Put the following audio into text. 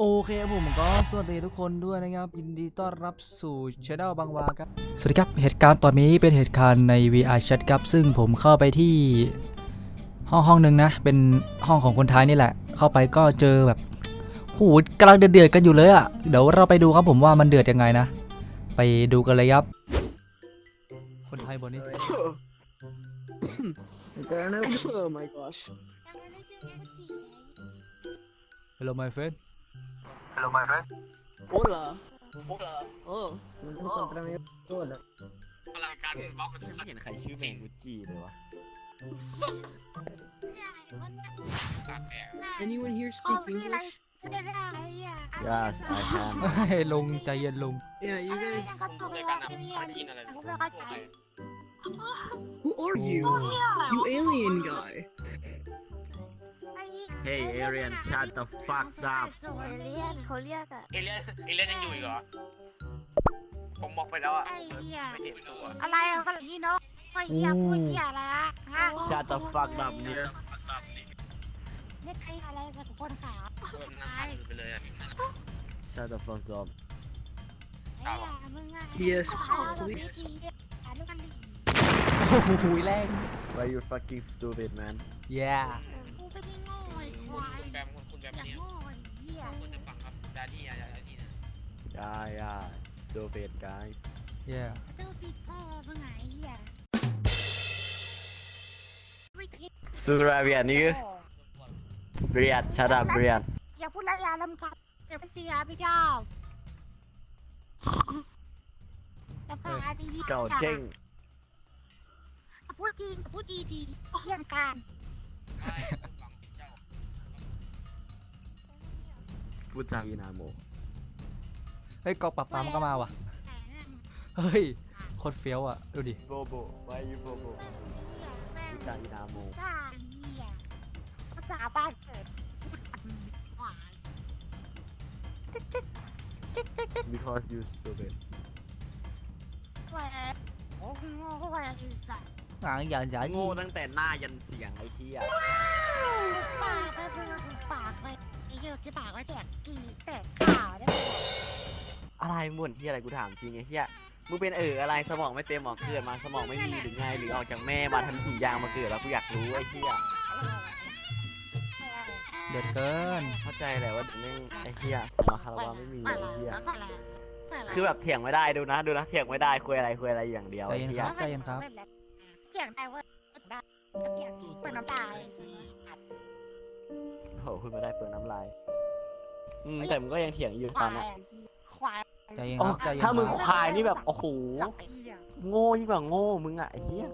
โอเคครับผมก็สวัสดีทุกคนด้วยนะครับยินดีต้อนรับสู่ช anel บางวาครับ สวัสดีครับเหตุการณ์ตอนนี้เป็นเหตุการณ์ใน VR Chat ครับ ซึ่งผมเข้าไปที่ห้องห้องหนึ่งนะ เป็นห้องของคนไทยนี่แหละ เข้าไปก็เจอแบบหูกำลังเดือดๆกันอยู่เลยอะ่ะเดี๋ยวเราไปดูครับผมว่ามันเดือดยังไงนะ ไปดูกันเลยครับ คนไทยบนนี้ Eternal. oh my gosh. Hello my friend Hola. Hola. Oh. Contra mí. Hola. พลังการบล็อกไม่เห็นใครชื่อเมงกุจิเลยวะตัดแอบ Anyone here speak English? Yes I can เฮ้ยลงใจเย็นลง Yeah, you guys. เลยกันนะไม่ได้ยินอะไรเลย Who are you? You alien guy. Hey Arian shut the fuck up เรียนเขาเรียกอะเอเลียนเอเลียนยังอยู่อีกเหรอ ผมบอกไปแล้วอะไอ้เหี้ยไม่เห็นตัวอะไรอะฝรั่งพี่นกไอ้เหี้ยพูดเหี้ยอะไรอะฮะ Shut the fuck up เนี่ยเรียกไอ้อะไรสักคนขาตัวมันนั่งขันไปเลยอะ Shut the fuck up ไอ้เหี้ยมึงอะ Yes, เอาแบบ please. นี้ดีเนี่ยอ่านด้วยกันดิโอ้โหแรง Why you fucking stupid man yeah กูไม่ได้โง่ไอ้ ควายคุณแบมคุณแบมอย่าเนี่ยโง่ไอ้เหี้ยคุณจะฟังครับดาดี้อะดาดี้นะ Yeah yeah stupid guys yeah เจ้าปิดพ่อมึงไงไอ้เหี้ยไม่คิดสุราเวียนนี่คือเบียด shut up เบียดอย่าพูดละยาลำกัดเดี๋ยวเป็นเสียพี่เจ้าจะพาดีๆเก่าเจ้งพูดจริงพูดดีดีๆเที่ยงการไม่ฟัง พูดจาอีนาโมเฮ้ยกอกปรับปรามก็มาว่ะเฮ้ยโคตรเฟี้ยวอะ ดูดิ โบโบ Why you โบโบพูดจาอีนาโมจ้าเหี้ยภาษาบ้านเกิดพูดอันหวาย because you stupid แหวนโอ้โหแหวนอีสัตว์หางอย่างใหญ่โง่ตั้งแต่หน้ายันเสียงไอ้เหี้ยปากไปเพื่อนปากไปไอ้เหี้ยที่ปากไว้แจกกีแตกข่าวได้ไหมอะไรหมุนที่อะไรกูถามจริงไอ้เหี้ยมึงเป็นเอออะไรสมองไม่เต็มหรอเกิดมาสมองไม่มีหรือไงหรือออกจากแม่มาทันถุงยางมาเกิดแล้วกูอยากรู้ไอ้เหี้ยเดือดเกิน เข้าใจแหละว่าแม่งไอ้เหี้ยสมาคารวะไม่มีอะไอ้เหี้ยแล้วก็อะไรคือแบบเถียงไม่ได้ดูนะดูนะเถียงไม่ได้คุยอะไรคุยอะไรอย่างเดียวใจไอ้เย็นเหี้คยรับใจเย็นครับเถียงได้ว่าได้เถียงเปิดน้ำตา โอ้โหพูดไม่ได้เปลืองน้ำลายอืมแต่มึงก็ยังเถียงอยู่คตอวานยนั้นควายใจเย็นอ๋อครับใจเย็นถ้ามึงครับควายนี่แบบโอ้โห ไอ้เหี้ย โง่ยิ่งกว่าโง่มึงอะไอ้เหี้ย